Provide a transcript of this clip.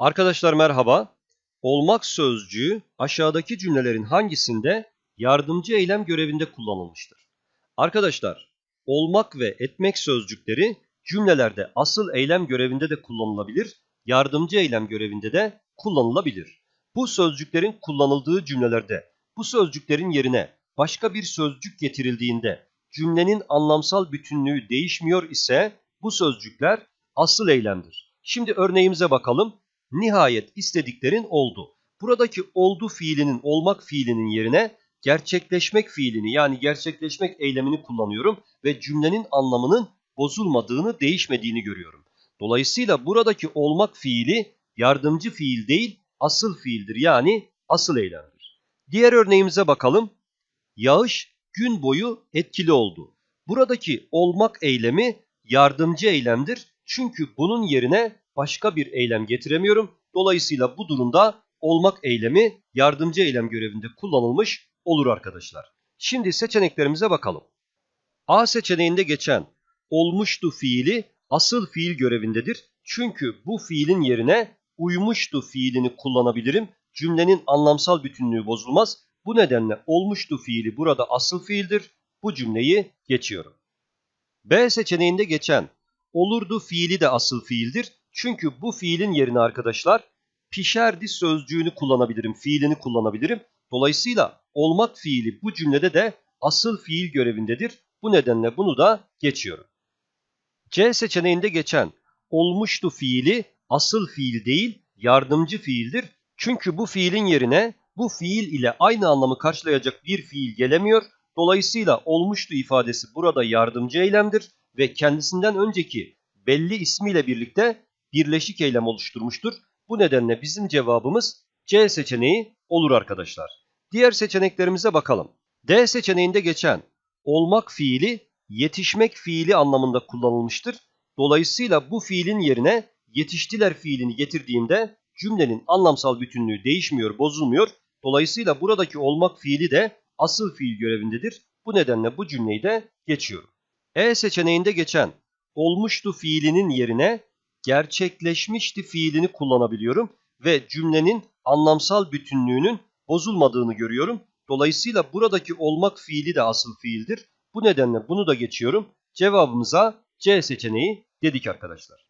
Arkadaşlar merhaba. Olmak sözcüğü aşağıdaki cümlelerin hangisinde yardımcı eylem görevinde kullanılmıştır? Arkadaşlar, olmak ve etmek sözcükleri cümlelerde asıl eylem görevinde de kullanılabilir, yardımcı eylem görevinde de kullanılabilir. Bu sözcüklerin kullanıldığı cümlelerde bu sözcüklerin yerine başka bir sözcük getirildiğinde cümlenin anlamsal bütünlüğü değişmiyor ise bu sözcükler asıl eylemdir. Şimdi örneğimize bakalım. Nihayet istediklerin oldu. Buradaki oldu fiilinin olmak fiilinin yerine gerçekleşmek fiilini yani gerçekleşmek eylemini kullanıyorum ve cümlenin anlamının bozulmadığını, değişmediğini görüyorum. Dolayısıyla buradaki olmak fiili yardımcı fiil değil, asıl fiildir yani asıl eylemdir. Diğer örneğimize bakalım. Yağış gün boyu etkili oldu. Buradaki olmak eylemi yardımcı eylemdir. Çünkü bunun yerine başka bir eylem getiremiyorum. Dolayısıyla bu durumda olmak eylemi yardımcı eylem görevinde kullanılmış olur arkadaşlar. Şimdi seçeneklerimize bakalım. A seçeneğinde geçen olmuştu fiili asıl fiil görevindedir. Çünkü bu fiilin yerine uymuştu fiilini kullanabilirim. Cümlenin anlamsal bütünlüğü bozulmaz. Bu nedenle olmuştu fiili burada asıl fiildir. Bu cümleyi geçiyorum. B seçeneğinde geçen olurdu fiili de asıl fiildir. Çünkü bu fiilin yerine arkadaşlar pişerdi sözcüğünü kullanabilirim, fiilini kullanabilirim. Dolayısıyla olmak fiili bu cümlede de asıl fiil görevindedir. Bu nedenle bunu da geçiyorum. C seçeneğinde geçen olmuştu fiili asıl fiil değil, yardımcı fiildir. Çünkü bu fiilin yerine bu fiil ile aynı anlamı karşılayacak bir fiil gelemiyor. Dolayısıyla olmuştu ifadesi burada yardımcı eylemdir ve kendisinden önceki belli ismiyle birlikte birleşik eylem oluşturmuştur. Bu nedenle bizim cevabımız C seçeneği olur arkadaşlar. Diğer seçeneklerimize bakalım. D seçeneğinde geçen olmak fiili yetişmek fiili anlamında kullanılmıştır. Dolayısıyla bu fiilin yerine yetiştiler fiilini getirdiğimde cümlenin anlamsal bütünlüğü değişmiyor, bozulmuyor. Dolayısıyla buradaki olmak fiili de asıl fiil görevindedir. Bu nedenle bu cümleyi de geçiyorum. E seçeneğinde geçen olmuştu fiilinin yerine gerçekleşmişti fiilini kullanabiliyorum ve cümlenin anlamsal bütünlüğünün bozulmadığını görüyorum. Dolayısıyla buradaki olmak fiili de asıl fiildir. Bu nedenle bunu da geçiyorum. Cevabımıza C seçeneği dedik arkadaşlar.